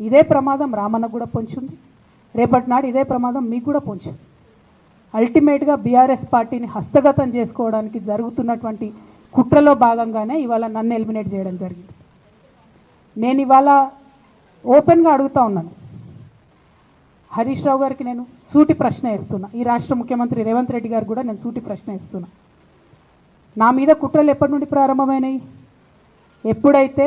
ఇదే ప్రమాదం రామన్నకు కూడా పొంచింది. రేపటి నాడు ఇదే ప్రమాదం మీకు కూడా పొంచింది. అల్టిమేట్గా బీఆర్ఎస్ పార్టీని హస్తగతం చేసుకోవడానికి జరుగుతున్నటువంటి కుట్రలో భాగంగానే ఇవాళ నన్ను ఎలిమినేట్ చేయడం జరిగింది. నేను ఇవాళ ఓపెన్గా అడుగుతా ఉన్నాను. హరీష్ రావు గారికి నేను సూటి ప్రశ్న వేస్తున్నా. ఈ రాష్ట్ర ముఖ్యమంత్రి రేవంత్ రెడ్డి గారు కూడా నేను సూటి ప్రశ్న వేస్తున్నా. నా మీద కుట్రలు ఎప్పటి నుండి ప్రారంభమైనాయి? ఎప్పుడైతే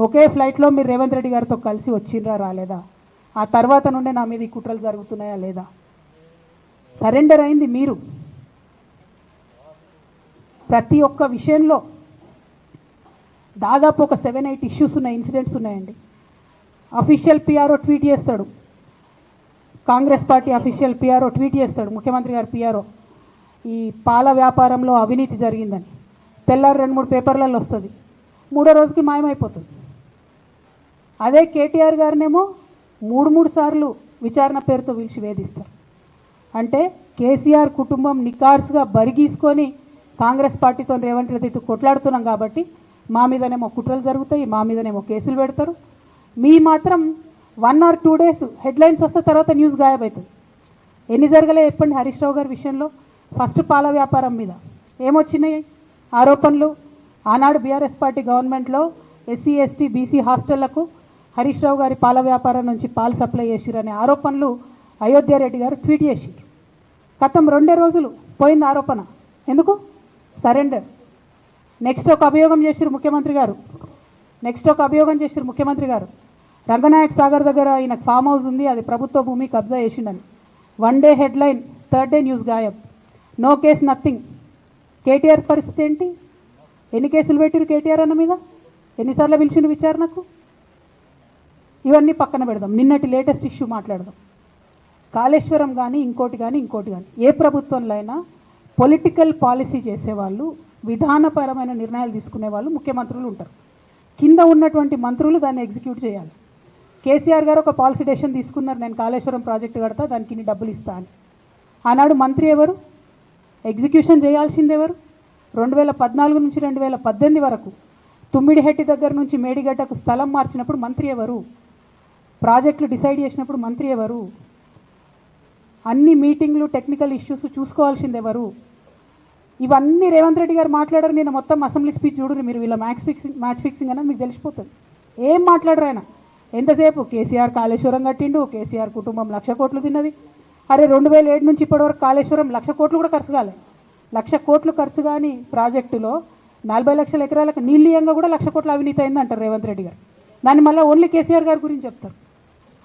ఒకే ఫ్లైట్లో మీరు రేవంత్ రెడ్డి గారితో కలిసి వచ్చిండ్రా రాలేదా? ఆ తర్వాత నుండే నా మీద ఈ కుట్రలు జరుగుతున్నాయా లేదా? సరెండర్ అయింది మీరు. ప్రతి ఒక్క విషయంలో దాదాపు ఒక సెవెన్ ఎయిట్ ఇష్యూస్ ఉన్నాయి ఇన్సిడెంట్స్ ఉన్నాయండి. అఫీషియల్ పిఆర్ఓ ట్వీట్ చేస్తాడు. Congress party official PRO tweet చేస్తాడు. ముఖ్యమంత్రి గారు పిఆర్ఓ. ఈ పాల వ్యాపారంలో అవినీతి జరిగిందని. తెల్లారి రెండు మూడు పేపర్లలో వస్తుంది. మూడో రోజుకి మాయమైపోతుంది. అదే కేటీఆర్ గారినేమో మూడు మూడు సార్లు విచారణ పేరుతో పిలిచి వేధిస్తారు. అంటే కేసీఆర్ కుటుంబం నికార్స్గా బరిగీసుకొని కాంగ్రెస్ పార్టీతో రేవంత్ రెడ్డితో కొట్లాడుతున్నాం కాబట్టి మా మీదనేమో కుట్రలు జరుగుతాయి మా మీదనేమో కేసులు పెడతారు. మీ మాత్రం one or two days headlines వస్తే తర్వాత న్యూస్ గాయబవుతుంది ఎన్ని జరగలే చెప్పండి హరీష్ రావు గారి విషయంలో? ఫస్ట్ పాల వ్యాపారం మీద. ఏమొచ్చినాయి? ఆరోపణలు? ఆనాడు బీఆర్ఎస్ పార్టీ గవర్నమెంట్లో ఎస్సీ ఎస్టీ బీసీ హాస్టళ్ళకు హరీష్ రావు గారి పాల వ్యాపారం నుంచి పాలు సప్లై చేసిరనే ఆరోపణలు అయోధ్యారెడ్డి గారు ట్వీట్ చేసిరు గతం రెండే రోజులు పోయింది ఆరోపణ. ఎందుకు? సరెండర్. నెక్స్ట్ ఒక అభియోగం చేసిరు ముఖ్యమంత్రి గారు. నెక్స్ట్ ఒక అభియోగం చేసిరు ముఖ్యమంత్రి గారు. రంగనాయక్ సాగర్ దగ్గర ఈయనకు ఫామ్ హౌస్ ఉంది అది ప్రభుత్వ భూమి కబ్జా చేసిండని. One day headline third day news గాయబ్. No case nothing. KTR పరిస్థితి ఏంటి? ఎన్ని కేసులు పెట్టిరు కేటీఆర్ అన్న మీద? ఎన్నిసార్లు పిలిచిన విచారణకు? ఇవన్నీ పక్కన పెడదాం. నిన్నటి లేటెస్ట్ ఇష్యూ మాట్లాడదాం. కాళేశ్వరం కానీ ఇంకోటి కానీ ఇంకోటి కానీ ఏ ప్రభుత్వంలో అయినా పొలిటికల్ పాలసీ చేసేవాళ్ళు విధానపరమైన నిర్ణయాలు తీసుకునే వాళ్ళు ముఖ్యమంత్రులు ఉంటారు. కింద ఉన్నటువంటి మంత్రులు దాన్ని ఎగ్జిక్యూట్ చేయాలి. కేసీఆర్ గారు ఒక పాలసీ డెసిషన్ తీసుకున్నారు నేను కాళేశ్వరం ప్రాజెక్టు కడతా దానికి ఇన్ని డబ్బులు ఇస్తా అని. ఆనాడు మంత్రి ఎవరు? ఎగ్జిక్యూషన్ చేయాల్సింది ఎవరు? రెండు వేల పద్నాలుగు నుంచి రెండు వేల పద్దెనిమిది వరకు తుమ్మిడిహెట్టి దగ్గర నుంచి మేడిగడ్డకు స్థలం మార్చినప్పుడు మంత్రి ఎవరు? ప్రాజెక్టులు డిసైడ్ చేసినప్పుడు మంత్రి ఎవరు? అన్ని మీటింగ్లు టెక్నికల్ ఇష్యూస్ చూసుకోవాల్సింది ఎవరు? ఇవన్నీ రేవంత్ రెడ్డి గారు మాట్లాడారు నేను మొత్తం అసెంబ్లీ స్పీచ్ చూడరు మీరు వీళ్ళ మ్యాచ్ ఫిక్సింగ్ మ్యాచ్ ఫిక్సింగ్ అనేది మీకు తెలిసిపోతుంది. ఏం మాట్లాడరు ఆయన? ఎంతసేపు? కేసీఆర్ కాళేశ్వరం కట్టిండు కేసీఆర్ కుటుంబం లక్ష కోట్లు తిన్నది. అరే రెండు వేల ఏడు నుంచి ఇప్పటివరకు కాళేశ్వరం లక్ష కోట్లు కూడా ఖర్చు కాలే. లక్ష కోట్లు ఖర్చు కాని ప్రాజెక్టులో నలభై లక్షల ఎకరాలకు నీళ్ళీయంగా కూడా లక్ష కోట్ల అవినీతి అయిందంటారు రేవంత్ రెడ్డి గారు. దాన్ని మళ్ళీ ఓన్లీ కేసీఆర్ గారి గురించి చెప్తారు.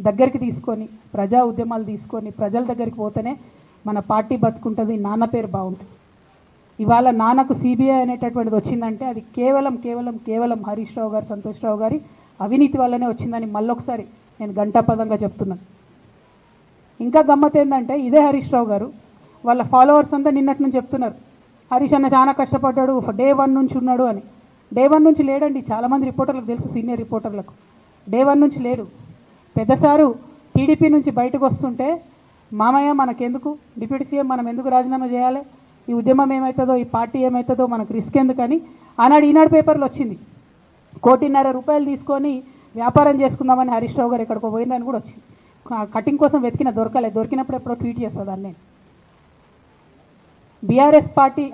దగ్గరికి తీసుకొని ప్రజా ఉద్యమాలు తీసుకొని ప్రజల దగ్గరికి పోతేనే మన పార్టీ బతుకుంటుంది నాన్న పేరు బాగుంటుంది. ఇవాళ నాన్నకు సిబిఐ అనేటటువంటిది వచ్చిందంటే అది కేవలం కేవలం కేవలం హరీష్ రావు గారు సంతోష్ రావు గారి అవినీతి వల్లనే వచ్చిందని మళ్ళొకసారి నేను గంటాపదంగా చెప్తున్నాను. ఇంకా గమ్మత్ ఏంటంటే ఇదే హరీష్ రావు గారు వాళ్ళ ఫాలోవర్స్ అంతా నిన్నటి నుంచి చెప్తున్నారు. హరీష్ అన్న చాలా కష్టపడ్డాడు డే వన్ నుంచి ఉన్నాడు అని. డే వన్ నుంచి లేడండి చాలామంది రిపోర్టర్లకు తెలుసు సీనియర్ రిపోర్టర్లకు. డే వన్ నుంచి లేడు. పెద్ద సారు టీడీపీ నుంచి బయటకు వస్తుంటే మామయ్య మనకెందుకు? డిప్యూటీ సీఎం మనం ఎందుకు రాజీనామా చేయాలి? ఈ ఉద్యమం ఏమవుతుందో ఈ పార్టీ ఏమవుతుందో మనకు రిస్క్ ఎందుకని ఆనాడు ఈనాడు పేపర్లు వచ్చింది. కోటిన్నర రూపాయలు తీసుకొని వ్యాపారం చేసుకుందామని హరీష్ రావు గారు ఎక్కడికో పోయిందని కూడా వచ్చింది. కటింగ్ కోసం వెతికిన దొరకలేదు దొరికినప్పుడు ఎప్పుడో ట్వీట్ చేస్తుంది దాన్ని బీఆర్ఎస్ పార్టీ